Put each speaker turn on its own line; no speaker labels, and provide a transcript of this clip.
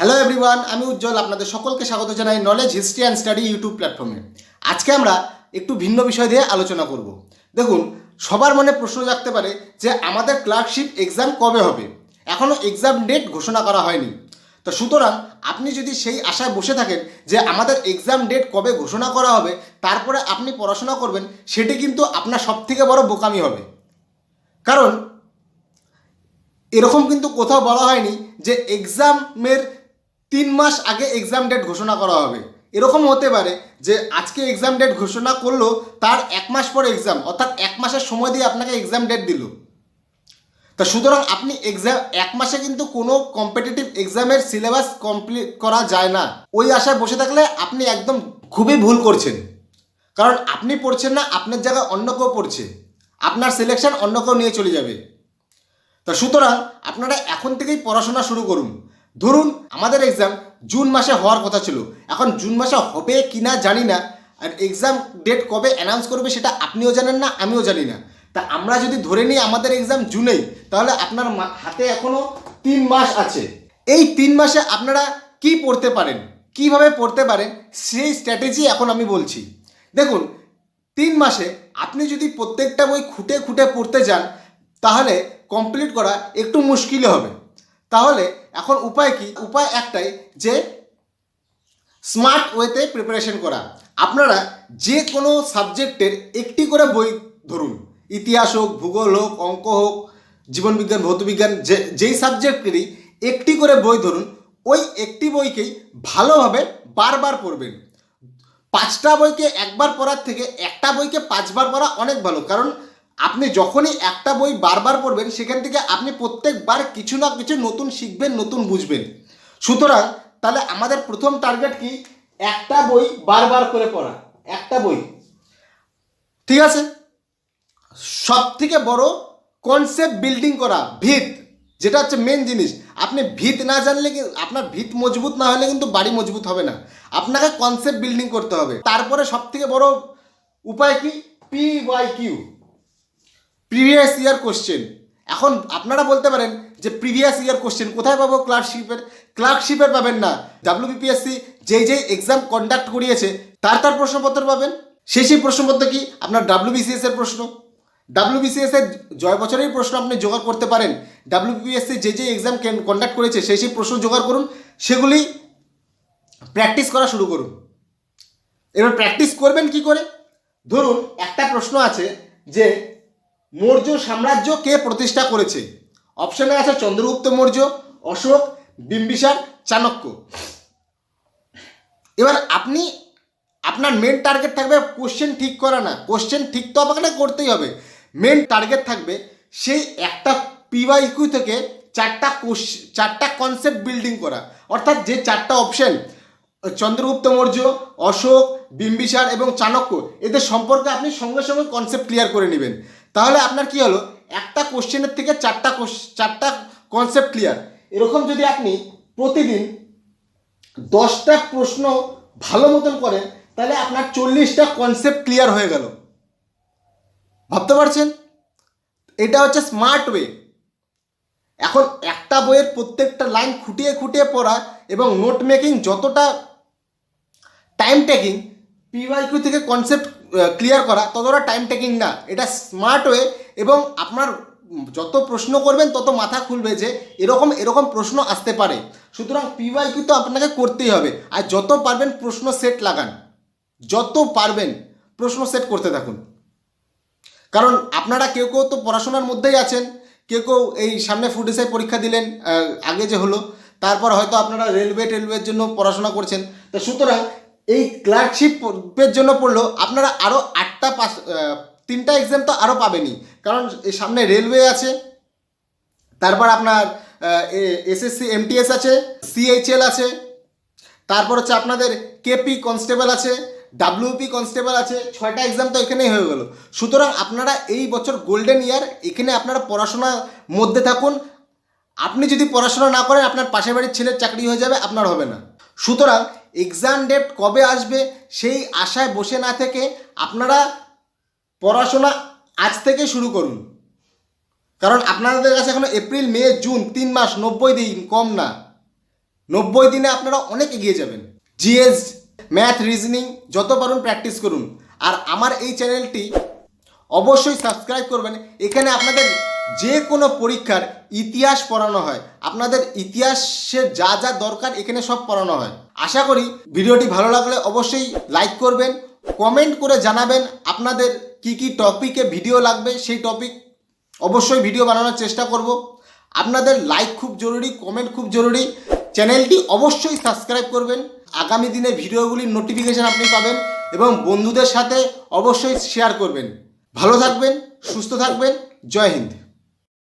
Hello everyone আমি উজ্জ্বল, আপনাদের সকলকে স্বাগত জানাই knowledge history and study YouTube প্ল্যাটফর্মে আজকে আমরা একটু ভিন্ন বিষয় দিয়ে আলোচনা করব। দেখুন, সবার মনে প্রশ্ন জাগতে পারে যে আমাদের ক্লার্কশিপ এক্সাম কবে হবে? এখনও এক্সাম ডেট ঘোষণা করা হয়নি। তো সুতরাং আপনি যদি সেই আশায় বসে থাকেন যে আমাদের এক্সাম ডেট কবে ঘোষণা করা হবে, তারপরে আপনি পড়াশোনা করবেন, সেটি কিন্তু আপনার সবথেকে বড় বোকামি হবে। কারণ, এরকম কিন্তু কোথাও বলা হয়নি যে এক্সামের তিন মাস আগে এক্সাম ডেট ঘোষণা করা হবে। এরকম হতে পারে যে আজকে এক্সাম ডেট ঘোষণা করল, তার এক মাস পরে এক্সাম অর্থাৎ এক মাসের সময় দিয়ে আপনাকে এক্সাম ডেট দিল। তা সুতরাং আপনি এক্সাম এক মাসে কিন্তু কোনো কম্পিটিটিভ এক্সামের সিলেবাস কমপ্লিট করা যায় না। ওই আশায় বসে থাকলে আপনি একদম খুবই ভুল করছেন। কারণ আপনি পড়ছেন না, আপনার জায়গায় অন্য কেউ পড়ছে। আপনার সিলেকশন অন্য কেউ নিয়ে চলে যাবে। তা সুতরাং আপনারা এখন থেকেই পড়াশোনা শুরু করুন। ধরুন, আমাদের এক্সাম জুন মাসে হওয়ার কথা ছিল। এখন জুন মাসে হবে কি না জানি না। আর এক্সাম ডেট কবে অ্যানাউন্স করবে সেটা আপনিও জানেন না, আমিও জানি না। তা আমরা যদি ধরে নিই আমাদের এক্সাম জুনেই, তাহলে আপনার হাতে এখনও তিন মাস আছে। এই তিন মাসে আপনারা কি পড়তে পারেন? কীভাবে পড়তে পারেন? সেই স্ট্র্যাটেজি এখন আমি বলছি। দেখুন, তিন মাসে আপনি যদি প্রত্যেকটা বই খুঁটে খুঁটে পড়তে যান, তাহলে কমপ্লিট করা একটু মুশকিল হবে। তাহলে এখন উপায় কি? উপায় একটাই যে স্মার্ট ওয়েতে প্রিপারেশন করা। আপনারা যে কোনো সাবজেক্টের একটি করে বই ধরুন। ইতিহাস হোক, ভূগোল হোক, অঙ্ক হোক, জীবনবিজ্ঞান, ভৌতবিজ্ঞান, যে, যেই সাবজেক্টেরই একটি করে বই ধরুন, ওই একটি বইকেই ভালোভাবে বারবার পড়বেন। পাঁচটা বইকে একবার পড়ার থেকে একটা বইকে পাঁচবার পড়া অনেক ভালো, কারণ আপনি যখনই একটা বই বারবার পড়বেন, সেখান থেকে আপনি প্রত্যেকবার কিছু না কিছু নতুন শিখবেন, নতুন বুঝবেন। সুতরাং, তাহলে আমাদের প্রথম টার্গেট কি? একটা বই বারবার করে পড়া। একটা বই। ঠিক আছে? সব থেকে বড় কনসেপ্ট বিল্ডিং করা, ভিত। যেটা হচ্ছে মেন জিনিস। আপনি ভিত না জানলে আপনার ভিত মজবুত না হলে কিন্তু বাড়ি মজবুত হবে না। আপনাকে কনসেপ্ট বিল্ডিং করতে হবে। তারপরে সব থেকে বড় উপায় কি? P Y Q previous year question এখন আপনারা বলতে পারেন যে প্রিভিয়াস ইয়ার কোশ্চেন কোথায় পাবো? ক্লার্কশিপের ক্লার্কশিপের পাবেন না। ডাব্লিউবিপিএসসি যেই যেই এক্সাম কন্ডাক্ট করিয়েছে, তার তার প্রশ্নপত্র পাবেন। সেই সেই প্রশ্নপত্র কি? আপনার ডাব্লিউবিসিএস এর প্রশ্ন। ডাব্লিউবিসিএস এর জয় বছরের প্রশ্ন আপনি জোগাড় করতে পারেন। ডাব্লিউবিপিএসসি যে যে এক্সাম কন্ডাক্ট করেছে, সেই সেই প্রশ্ন জোগাড় করুন। সেগুলি প্র্যাকটিস করা শুরু করুন। এবার প্র্যাকটিস করবেন কি করে? ধরুন একটা প্রশ্ন আছে যে মৌর্য সাম্রাজ্য কে প্রতিষ্ঠা করেছে। অপশনে আছে চন্দ্রগুপ্ত মৌর্য, অশোক, বিম্বিসার, চাণক্য। এবার আপনি, আপনার মেন টার্গেট থাকবে কোশ্চেন ঠিক করা না। কোশ্চেন ঠিক তো আপনাকে করতেই হবে। মেন টার্গেট থাকবে সেই একটা পিওয়াই ইকিউ থেকে চারটা কোশ চারটা কনসেপ্ট বিল্ডিং করা। অর্থাৎ যে চারটা অপশন চন্দ্রগুপ্ত মৌর্য, অশোক, বিম্বিসার এবং চাণক্য, এদের সম্পর্কে আপনি সঙ্গে সঙ্গে কনসেপ্ট ক্লিয়ার করে নেবেন। তাহলে আপনার কি হলো? একটা কোশ্চেনের থেকে চারটা চারটা কনসেপ্ট ক্লিয়ার এরকম যদি আপনি প্রতিদিন দশটা প্রশ্ন ভালো মতন করেন, তাহলে আপনার চল্লিশটা কনসেপ্ট ক্লিয়ার হয়ে গেল। ভাবতে পারছেন? এটা হচ্ছে স্মার্ট ওয়ে এখন একটা বইয়ের প্রত্যেকটা লাইন খুঁটিয়ে খুঁটিয়ে পড়া এবং নোট মেকিং যতটা টাইম টেকিং পিওয়াইকিউ থেকে কনসেপ্ট ক্লিয়ার করা, ততটা টাইম টেকিং না। এটা স্মার্ট ওয়ে এবং আপনার যত প্রশ্ন করবেন, তত মাথা খুলবে যে এরকম এরকম প্রশ্ন আসতে পারে। সুতরাং পিওয়াইকিউ তো আপনাকে করতেই হবে। আর যত পারবেন প্রশ্ন সেট লাগান। যত পারবেন প্রশ্ন সেট করতে থাকুন। কারণ আপনারা কেউ কেউ তো পড়াশোনার মধ্যেই আছেন। কেউ কেউ এই সামনে ফুড এসআই পরীক্ষা দিলেন আগে যে হলো, তারপর হয়তো আপনারা রেলওয়ে টেলওয়ের জন্য পড়াশোনা করছেন। তো সুতরাং এই ক্লার্কশিপের জন্য পড়লেও আপনারা আরও আটটা পাস তিনটা এক্সাম তো আরও পাবেনই। কারণ সামনে রেলওয়ে আছে, তারপর আপনার এসএসসি এমটিএস আছে সিএইচএল আছে, তারপর হচ্ছে আপনাদের কেপি কনস্টেবল আছে ডাব্লিউপি কনস্টেবল আছে, ছয়টা এক্সাম তো এখানেই হয়ে গেল। সুতরাং আপনারা এই বছর গোল্ডেন ইয়ার এখানে আপনারা পড়াশোনার মধ্যে থাকুন। আপনি যদি পড়াশোনা না করেন, আপনার পাশের বাড়ির ছেলের চাকরি হয়ে যাবে, আপনার হবে না। সুতরাং এক্সাম ডেট কবে আসবে, সেই আশায় বসে না থেকে আপনারা পড়াশোনা আজ থেকে শুরু করুন। কারণ আপনাদের কাছে এখনও এপ্রিল, মে, জুন তিন মাস, নব্বই দিন, কম না। নব্বই দিনে আপনারা অনেক এগিয়ে যাবেন। জিএস, ম্যাথ, রিজনিং, যত পারুন প্র্যাকটিস করুন। আর আমার এই চ্যানেলটি অবশ্যই সাবস্ক্রাইব করবেন। এখানে আপনাদের যে কোনো পরীক্ষার ইতিহাস পড়ানো হয়। আপনাদের ইতিহাসের যা যা দরকার এখানে সব পড়ানো হয়। আশা করি ভিডিওটি ভালো লাগলে অবশ্যই লাইক করবেন, কমেন্ট করে জানাবেন আপনাদের কি কি টপিকে ভিডিও লাগবে, সেই টপিক অবশ্যই ভিডিও বানানোর চেষ্টা করব। আপনাদের লাইক খুব জরুরি, কমেন্ট খুব জরুরি। চ্যানেলটি অবশ্যই সাবস্ক্রাইব করবেন। আগামী দিনে ভিডিওগুলির নোটিফিকেশান আপনি পাবেন এবং বন্ধুদের সাথে অবশ্যই শেয়ার করবেন। ভালো থাকবেন, সুস্থ থাকবেন। জয় হিন্দ।